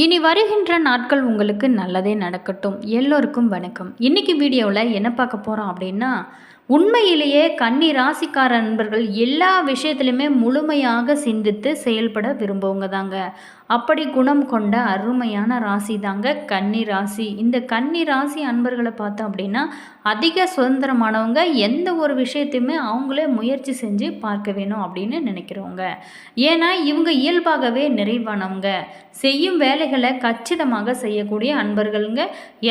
இனி வருகின்ற நாட்கள் உங்களுக்கு நல்லதே நடக்கட்டும். எல்லோருக்கும் வணக்கம். இன்னைக்கு வீடியோவில் என்ன பார்க்க போகிறோம் அப்படின்னா உண்மையிலேயே கன்னி ராசிக்கார நண்பர்கள் எல்லா விஷயத்துலையுமே முழுமையாக சிந்தித்து செயல்பட விரும்புவங்க தாங்க அப்படி குணம் கொண்ட அருமையான ராசி தாங்க கன்னி ராசி. இந்த கன்னி ராசி அன்பர்களை பார்த்தோம் அப்படின்னா அதிக சுதந்திரமானவங்க எந்த ஒரு விஷயத்தையுமே அவங்களே முயற்சி செஞ்சு பார்க்க வேணும் அப்படின்னு நினைக்கிறவங்க. ஏன்னா இவங்க இயல்பாகவே நிறைவானவங்க. செய்யும் வேலைகளை கச்சிதமாக செய்யக்கூடிய அன்பர்களுங்க.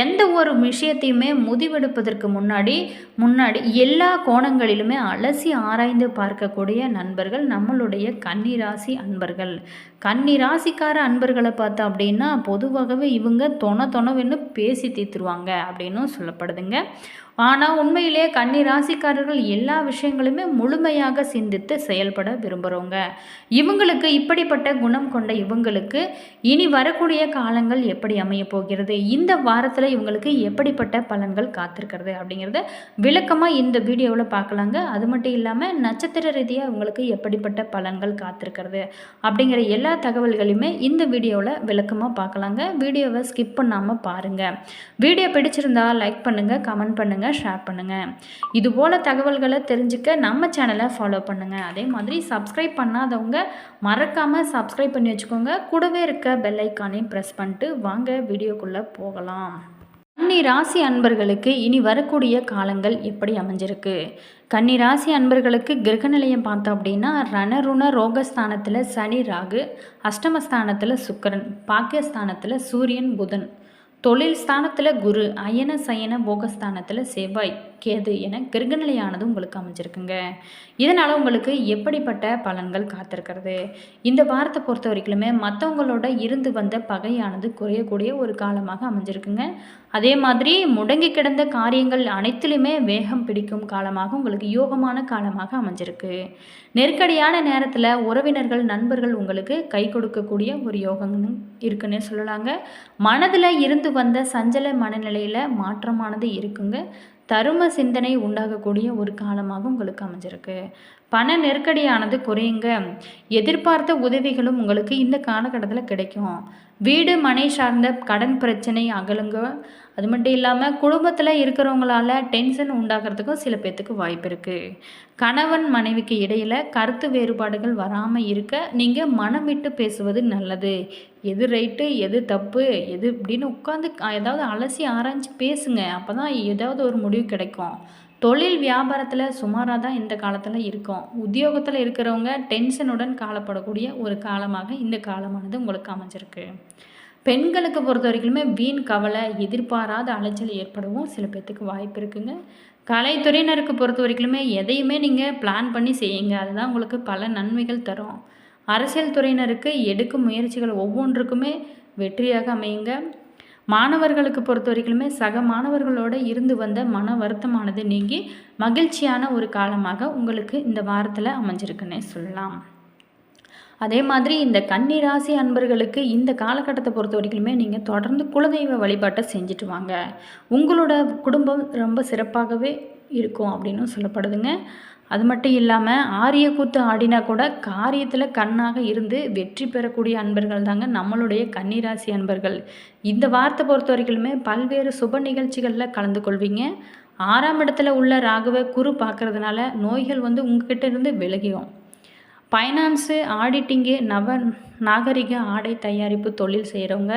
எந்த ஒரு விஷயத்தையுமே முடிவெடுப்பதற்கு முன்னாடி முன்னாடி எல்லா கோணங்களிலுமே அலசி ஆராய்ந்து பார்க்கக்கூடிய நண்பர்கள் நம்மளுடைய கன்னிராசி அன்பர்கள். கன்னிராசிக்கார அன்பர்களை பார்த்தா அப்படின்னா பொதுவாகவே இவங்க தொண தொணவென்னு பேசி தீர்த்துருவாங்க அப்படின்னும் சொல்லப்படுதுங்க. ஆனால் உண்மையிலே கன்னி ராசிக்காரர்கள் எல்லா விஷயங்களுமே முழுமையாக சிந்தித்து செயல்பட விரும்புகிறவங்க இவங்களுக்கு இப்படிப்பட்ட குணம் கொண்ட இவங்களுக்கு இனி வரக்கூடிய காலங்கள் எப்படி அமைய போகிறது? இந்த வாரத்தில் இவங்களுக்கு எப்படிப்பட்ட பலன்கள் காத்திருக்கிறது அப்படிங்கிறத விளக்கமாக இந்த வீடியோவில் பார்க்கலாங்க. அது மட்டும் இல்லாமல் நட்சத்திர ரீதியாக இவங்களுக்கு எப்படிப்பட்ட பலன்கள் காத்திருக்கிறது அப்படிங்கிற எல்லா தகவல்களையுமே இந்த வீடியோவில் விளக்கமாக பார்க்கலாங்க. வீடியோவை ஸ்கிப் பண்ணாமல் பாருங்கள் வீடியோ பிடிச்சிருந்தா லைக் பண்ணுங்கள் கமெண்ட் பண்ணுங்கள் ஷேர் பண்ணுங்கள் இதுபோல் தகவல்களை தெரிஞ்சுக்க நம்ம சேனலை ஃபாலோ பண்ணுங்கள் அதே மாதிரி சப்ஸ்கிரைப் பண்ணாதவங்க மறக்காமல் சப்ஸ்கிரைப் பண்ணி வச்சுக்கோங்க. கூடவே இருக்க பெல்லைக்கானையும் ப்ரெஸ் பண்ணிட்டு வாங்க வீடியோக்குள்ளே போகலாம். கன்னி ராசி அன்பர்களுக்கு இனி வரக்கூடிய காலங்கள் எப்படி அமைஞ்சிருக்கு. கன்னி ராசி அன்பர்களுக்கு கிரக நிலையம் பார்த்தோம் அப்படின்னா ரணருண ரோகஸ்தானத்தில் சனி ராகு அஷ்டமஸ்தானத்தில் சுக்கரன் பாக்கியஸ்தானத்தில் சூரியன் புதன். தொழில் ஸ்தானத்தில் குரு அயன சயன போகஸ்தானத்தில் செவ்வாய். கேது என கிரகநிலையானது உங்களுக்கு அமைஞ்சிருக்குங்க. இதனால் உங்களுக்கு எப்படிப்பட்ட பலன்கள் காத்திருக்கிறது? இந்த வாரத்தை பொறுத்த வரைக்குமே மற்றவங்களோட இருந்து வந்த பகையானது குறையக்கூடிய ஒரு காலமாக அமைஞ்சிருக்குங்க. அதே மாதிரி முடங்கி கிடந்த காரியங்கள் அனைத்திலுமே வேகம் பிடிக்கும் காலமாக உங்களுக்கு யோகமான காலமாக அமைஞ்சிருக்கு. நெருக்கடியான நேரத்தில் உறவினர்கள் நண்பர்கள் உங்களுக்கு கை கொடுக்கக்கூடிய ஒரு யோகம் இருக்குன்னு சொல்லலாங்க. மனதில் இருந்து வந்த சஞ்சல மனநிலையில் மாற்றமானது இருக்குங்க. தரும சிந்தனை உண்டாகக்கூடிய ஒரு காலமாக உங்களுக்கு அமைஞ்சிருக்கு. பண நெருக்கடியானது குறையுங்க. எதிர்பார்த்த உதவிகளும் உங்களுக்கு இந்த காலகட்டத்தில் கிடைக்கும். வீடு மனை சார்ந்த கடன் பிரச்சனை அகலுங்க. அது மட்டும் இல்லாமல் குடும்பத்தில் இருக்கிறவங்களால டென்ஷன் உண்டாகிறதுக்கும் சில பேர்த்துக்கு வாய்ப்பு இருக்குது கணவன் மனைவிக்கு இடையில் கருத்து வேறுபாடுகள் வராமல் இருக்க நீங்கள் மனம் விட்டு பேசுவது நல்லது. எது ரைட்டு எது தப்பு எது இப்படின்னு உட்காந்து ஏதாவது அலசி ஆராய்ச்சி பேசுங்க. அப்போ தான் ஏதாவது ஒரு முடிவு கிடைக்கும். தொழில் வியாபாரத்தில் சுமாராக தான் இந்த காலத்தில் இருக்கும். உத்தியோகத்தில் இருக்கிறவங்க டென்ஷனுடன் காலப்படக்கூடிய ஒரு காலமாக இந்த காலமானது உங்களுக்கு அமைஞ்சிருக்கு. பெண்களுக்கு பொறுத்த வரைக்குமே வீண் கவலை எதிர்பாராத அலைச்சல் ஏற்படவும் சில பேர்த்துக்கு வாய்ப்பு இருக்குங்க. கலைத்துறையினருக்கு பொறுத்த வரைக்குமே எதையுமே நீங்கள் பிளான் பண்ணி செய்யுங்க. அதுதான் உங்களுக்கு பல நன்மைகள் தரும். அரசியல் துறையினருக்கு எடுக்கும் முயற்சிகள் ஒவ்வொன்றுக்குமே வெற்றியாக அமையுங்க. மாணவர்களுக்கு பொறுத்த வரைக்குமே சக மாணவர்களோடு இருந்து வந்த மன வருத்தமானது நீங்கி மகிழ்ச்சியான ஒரு காலமாக உங்களுக்கு இந்த வாரத்தில் அமைஞ்சிருக்குன்னே சொல்லலாம். அதே மாதிரி இந்த கன்னிராசி அன்பர்களுக்கு இந்த காலகட்டத்தை பொறுத்த வரைக்குமே நீங்கள் தொடர்ந்து குலதெய்வ வழிபாட்டை செஞ்சுட்டு வாங்க. உங்களோட குடும்பம் ரொம்ப சிறப்பாகவே இருக்கும் அப்படின்னு சொல்லப்படுதுங்க. அது மட்டும் இல்லாமல் ஆரிய கூத்து ஆடினா கூட காரியத்தில் கண்ணாக இருந்து வெற்றி பெறக்கூடிய அன்பர்கள் தாங்க நம்மளுடைய கன்னிராசி அன்பர்கள். இந்த வார்த்தை பொறுத்த வரைக்குமே பல்வேறு சுப நிகழ்ச்சிகளில் கலந்து கொள்வீங்க. ஆறாம் இடத்துல உள்ள ராகுவை குரு பார்க்கறதுனால நோய்கள் வந்து உங்ககிட்ட இருந்து விலகியும் ஃபைனான்ஸு ஆடிட்டிங்கு நவ நாகரிக ஆடை தயாரிப்பு தொழில் செய்கிறவங்க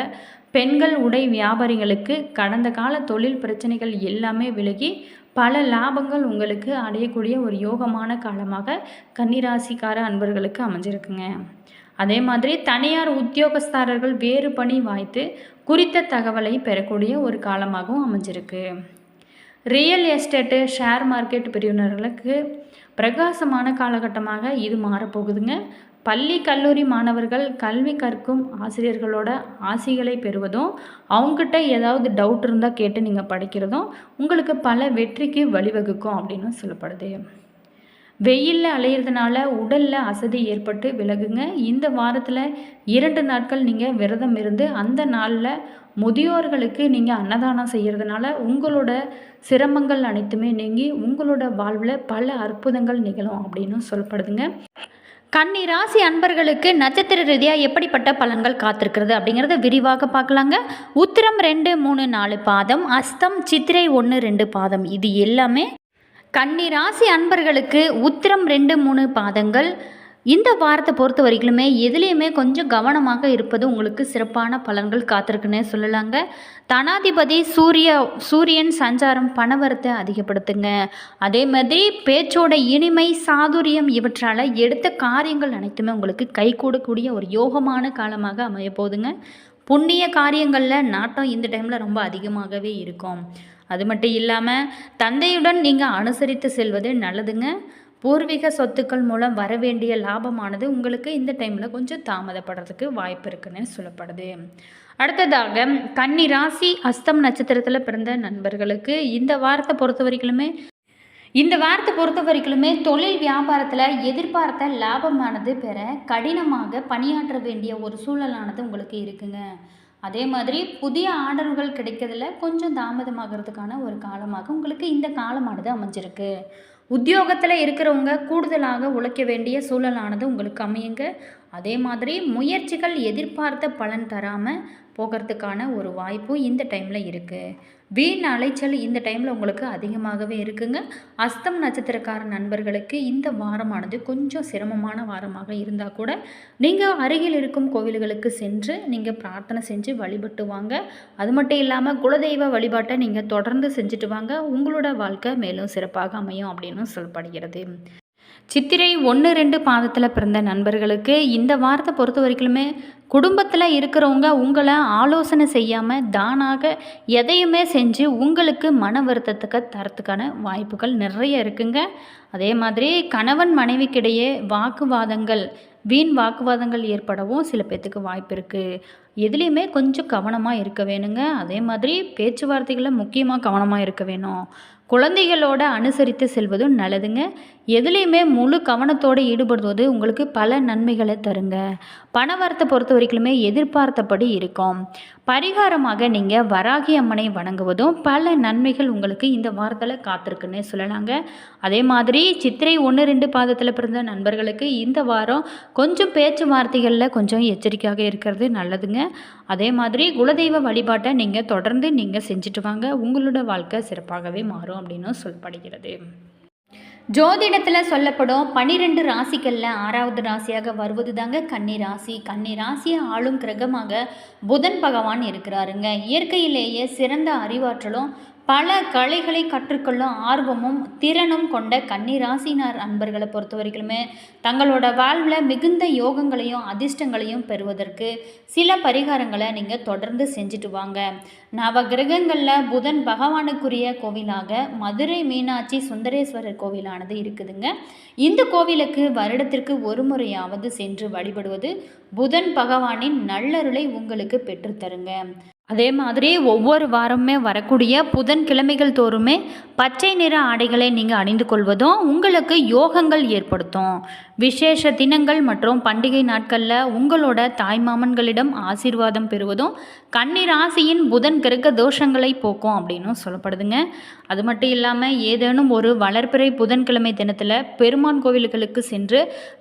பெண்கள் உடை வியாபாரிகளுக்கு கடந்த கால தொழில் பிரச்சனைகள் எல்லாமே விலகி பல லாபங்கள் உங்களுக்கு அடையக்கூடிய ஒரு யோகமான காலமாக கன்னிராசிக்கார அன்பர்களுக்கு அமைஞ்சிருக்குங்க. அதே மாதிரி தனியார் உத்தியோகஸ்தாரர்கள் வேறு பணி வாய்த்து குறித்த தகவலை பெறக்கூடிய ஒரு காலமாகவும் அமைஞ்சிருக்கு. ரியல் எஸ்டேட்டு ஷேர் மார்க்கெட் பிரிவினர்களுக்கு பிரகாசமான காலகட்டமாக இது மாறப்போகுதுங்க. பள்ளி கல்லூரி மாணவர்கள் கல்வி கற்கும் ஆசிரியர்களோட ஆசிகளை பெறுவதும் அவங்ககிட்ட ஏதாவது டவுட் இருந்தால் கேட்டு நீங்கள் படிக்கிறதும் உங்களுக்கு பல வெற்றிக்கு வழிவகுக்கும் அப்படின்னு சொல்லப்படுது. வெயிலில் அலையிறதுனால உடலில் அசதி ஏற்பட்டு விலகுங்க. இந்த வாரத்தில் இரண்டு நாட்கள் நீங்கள் விரதம் இருந்து அந்த நாளில் முதியோர்களுக்கு நீங்கள் அன்னதானம் செய்கிறதுனால உங்களோட சிரமங்கள் அனைத்துமே நீங்கி உங்களோட வாழ்வில் பல அற்புதங்கள் நிகழும் அப்படின்னு சொல்லப்படுதுங்க. கன்னி ராசி அன்பர்களுக்கு நட்சத்திர ரீதியாக எப்படிப்பட்ட பலன்கள் காத்திருக்கிறது அப்படிங்கிறத விரிவாக பார்க்கலாங்க. உத்திரம் ரெண்டு மூணு நாலு பாதம் அஸ்தம் சித்திரை ஒன்று ரெண்டு பாதம். இது எல்லாமே கன்னி ராசி அன்பர்களுக்கு உத்திரம் ரெண்டு மூணு பாதங்கள். இந்த வாரத்தை பொறுத்த வரைக்குமே எதுலேயுமே கொஞ்சம் கவனமாக இருப்பது உங்களுக்கு சிறப்பான பலன்கள் காத்திருக்குன்னே சொல்லலாங்க. தனாதிபதி சூரிய சூரியன் சஞ்சாரம் பணவரத்தை அதிகப்படுத்துங்க. அதே மாதிரி பேச்சோட இனிமை சாதுரியம் இவற்றால் எடுத்த காரியங்கள் அனைத்துமே உங்களுக்கு கைகூடக்கூடிய ஒரு யோகமான காலமாக அமைய போதுங்க புண்ணிய காரியங்களில் நாட்டம் இந்த டைமில் ரொம்ப அதிகமாகவே இருக்கும். அது மட்டும் இல்லாமல் தந்தையுடன் நீங்கள் அனுசரித்து செல்வது நல்லதுங்க. பூர்வீக சொத்துக்கள் மூலம் வர வேண்டிய லாபமானது உங்களுக்கு இந்த டைமில் கொஞ்சம் தாமதப்படுறதுக்கு வாய்ப்பு இருக்குன்னு சொல்லப்படுது. அடுத்ததாக கன்னி ராசி அஸ்தம் நட்சத்திரத்தில் பிறந்த நண்பர்களுக்கு இந்த வாரத்தை பொறுத்த வரைக்குமே இந்த வாரத்தை பொறுத்த வரைக்குமே தொழில் வியாபாரத்தில் எதிர்பார்த்த லாபமானது பெற கடினமாக பணியாற்ற வேண்டிய ஒரு சூழலானது உங்களுக்கு இருக்குங்க. அதே மாதிரி புதிய ஆர்டர்கள் கிடைக்கிறதுல கொஞ்சம் தாமதமாகிறதுக்கான ஒரு காலமாக உங்களுக்கு இந்த காலமானது அமைஞ்சிருக்கு. உத்தியோகத்தில் இருக்கிறவங்க கூடுதலாக உழைக்க வேண்டிய சூழலானது உங்களுக்கு அமையுங்க. அதே மாதிரி முயற்சிகள் எதிர்பார்த்த பலன் தராமல் போகிறதுக்கான ஒரு வாய்ப்பும் இந்த டைமில் இருக்குது வீண் அலைச்சல் இந்த டைமில் உங்களுக்கு அதிகமாகவே இருக்குங்க. அஸ்தம் நட்சத்திரக்கார நண்பர்களுக்கு இந்த வாரமானது கொஞ்சம் சிரமமான வாரமாக இருந்தால் கூட நீங்கள் அருகில் இருக்கும் கோவில்களுக்கு சென்று நீங்கள் பிரார்த்தனை செஞ்சு வழிபட்டு வாங்க. அது மட்டும் இல்லாமல் குலதெய்வ வழிபாட்டை நீங்கள் தொடர்ந்து செஞ்சுட்டு வாங்க. உங்களோட வாழ்க்கை மேலும் சிறப்பாக அமையும் அப்படின்னு சொல்லப்படுகிறது. சித்திரை ஒன்று ரெண்டு பாதத்தில் பிறந்த நண்பர்களுக்கு இந்த வாரத்தை பொறுத்த வரைக்குமே குடும்பத்தில் இருக்கிறவங்க உங்களை ஆலோசனை செய்யாமல் தானாக எதையுமே செஞ்சு உங்களுக்கு மன வருத்தத்துக்கு தரத்துக்கான வாய்ப்புகள் நிறைய இருக்குங்க. அதே மாதிரி கணவன் மனைவிக்கிடையே வாக்குவாதங்கள் வீண் வாக்குவாதங்கள் ஏற்படவும் சில பேர்த்துக்கு வாய்ப்பு இருக்குது எதுலேயுமே கொஞ்சம் கவனமாக இருக்க வேணுங்க. அதே மாதிரி பேச்சுவார்த்தைகளில் முக்கியமாக கவனமாக இருக்க வேணும். குழந்தைகளோட அனுசரித்து செல்வதும் நல்லதுங்க. எதுலேயுமே முழு கவனத்தோடு ஈடுபடுவது உங்களுக்கு பல நன்மைகளை தருங்க. பணவரத்தை பொறுத்த வரைக்குமே எதிர்பார்த்தபடி இருக்கும். பரிகாரமாக நீங்கள் வராகி அம்மனை வணங்குவதும் பல நன்மைகள் உங்களுக்கு இந்த வாரத்தில் காத்திருக்குன்னு சொல்லலாங்க. அதே மாதிரி சித்திரை ஒன்று ரெண்டு பாதத்தில் பிறந்த நண்பர்களுக்கு இந்த வாரம் கொஞ்சம் பேச்சுவார்த்தைகளில் கொஞ்சம் எச்சரிக்கையாக இருக்கிறது நல்லதுங்க. அதே மாதிரி குலதெய்வ வழிபாட்டை நீங்கள் தொடர்ந்து நீங்கள் செஞ்சுட்டு வாங்க. உங்களோட வாழ்க்கை சிறப்பாகவே மாறும் அப்படின்னு சொல்லப்படுகிறது. ஜோதிடத்தில் சொல்லப்படும் பன்னிரெண்டு ராசிகளில் ஆறாவது ராசியாக வருவது தாங்க கன்னி ராசி. கன்னி ராசியை ஆளும் கிரகமாக புதன் பகவான் இருக்கிறாருங்க. இயற்கையிலேயே சிறந்த அறிவாற்றலும் பல கலைகளை கற்றுக்கொள்ளும் ஆர்வமும் திறனும் கொண்ட கன்னிராசினார் அன்பர்களை பொறுத்த வரைக்குமே தங்களோட வாழ்வில் மிகுந்த யோகங்களையும் அதிர்ஷ்டங்களையும் பெறுவதற்கு சில பரிகாரங்களை நீங்கள் தொடர்ந்து செஞ்சுட்டு வாங்க. நவ கிரகங்களில் புதன் பகவானுக்குரிய கோவிலாக மதுரை மீனாட்சி சுந்தரேஸ்வரர் கோவிலானது இருக்குதுங்க. இந்த கோவிலுக்கு வருடத்திற்கு ஒரு முறையாவது சென்று வழிபடுவது புதன் பகவானின் நல்லருளை உங்களுக்கு பெற்றுத்தருங்க. அதே மாதிரி ஒவ்வொரு வாரமுமே வரக்கூடிய புதன் கிழமைகள் தோறுமே பச்சை நிற ஆடைகளை நீங்கள் அணிந்து கொள்வதும் உங்களுக்கு யோகங்கள் ஏற்படுத்தும். விசேஷ தினங்கள் மற்றும் பண்டிகை நாட்களில் உங்களோட தாய்மாமன்களிடம் ஆசீர்வாதம் பெறுவதும் கன்னிராசியின் புதன் கிரக தோஷங்களை போக்கும் அப்படின்னு சொல்லப்படுதுங்க. அது மட்டும் இல்லாமல் ஏதேனும் ஒரு வளர்ப்பிறை புதன்கிழமை தினத்தில் பெருமான் கோவில்களுக்கு சென்று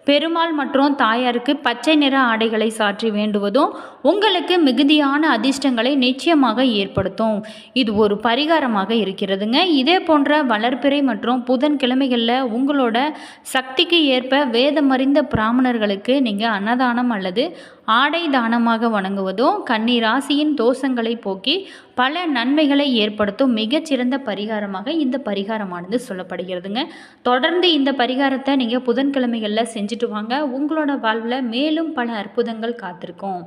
பெருமாள் மற்றும் தாயாருக்கு பச்சை நிற ஆடைகளை சாற்றி வேண்டுவதும் உங்களுக்கு மிகுதியான அதிர்ஷ்டங்களை நிச்சயமாக ஏற்படுத்தும். இது ஒரு பரிகாரமாக இருக்கிறதுங்க. இதே போன்ற வளர்ப்பிறை மற்றும் புதன் கிழமைகளில் உங்களோட சக்திக்கு ஏற்ப வேதமறிந்த பிராமணர்களுக்கு நீங்கள் அன்னதானம் அல்லது ஆடை தானமாக வணங்குவதும் கன்னி ராசியின் தோஷங்களை போக்கி பல நன்மைகளை ஏற்படுத்தும் மிகச்சிறந்த பரிகாரமாக இந்த பரிகாரமானது சொல்லப்படுகிறதுங்க. தொடர்ந்து இந்த பரிகாரத்தை நீங்கள் புதன்கிழமைகளில் செஞ்சுட்டு வாங்க. உங்களோட வாழ்வில் மேலும் பல அற்புதங்கள் காத்திருக்கும்.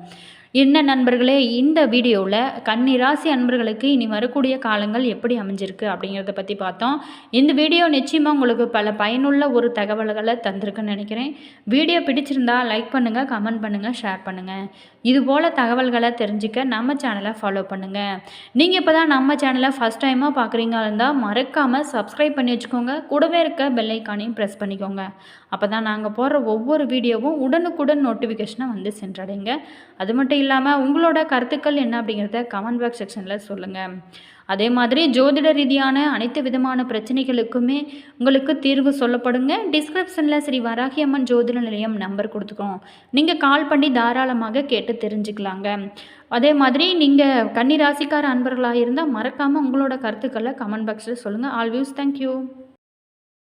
என்ன நண்பர்களே இந்த வீடியோவில் கன்னிராசி அன்பர்களுக்கு இனி வரக்கூடிய காலங்கள் எப்படி அமைஞ்சிருக்கு அப்படிங்கிறத பற்றி பார்த்தோம். இந்த வீடியோ நிச்சயமாக உங்களுக்கு பல பயனுள்ள ஒரு தகவல்களை தந்திருக்குன்னு நினைக்கிறேன். வீடியோ பிடிச்சிருந்தா லைக் பண்ணுங்கள் கமெண்ட் பண்ணுங்கள் ஷேர் பண்ணுங்கள் இதுபோல் தகவல்களை தெரிஞ்சுக்க நம்ம சேனலை ஃபாலோ பண்ணுங்கள் நீங்கள் இப்போ தான் நம்ம சேனலை ஃபஸ்ட் டைமாக பார்க்குறீங்க இருந்தால் மறக்காமல் சப்ஸ்கிரைப் பண்ணி வச்சுக்கோங்க. கூடவே இருக்க பெல்லைக்கானையும் ப்ரெஸ் பண்ணிக்கோங்க. அப்போ தான் நாங்கள் போடுற ஒவ்வொரு வீடியோவும் உடனுக்குடன் நோட்டிஃபிகேஷனை வந்து சென்றடைங்க. அது மட்டும் இல்லாமல் உங்களோட கருத்துக்கள் என்ன அப்படிங்கிறத கமெண்ட் பாக்ஸ் செக்ஷனில் சொல்லுங்கள் அதே மாதிரி ஜோதிட ரீதியான அனைத்து விதமான பிரச்சனைகளுக்குமே உங்களுக்கு தீர்வு சொல்லப்படுங்க. டிஸ்கிரிப்ஷனில் ஸ்ரீ வராகி அம்மன் ஜோதிட நிலையம் நம்பர் கொடுத்துக்கோம் நீங்கள் கால் பண்ணி தாராளமாக கேட்டு தெரிஞ்சுக்கலாங்க. அதே மாதிரி நீங்கள் கன்னி ராசிக்கார அன்பர்களாக இருந்தால் மறக்காமல் உங்களோட கருத்துக்களை கமெண்ட் பாக்ஸில் சொல்லுங்கள் ஆல் வியூஸ் தேங்க்யூ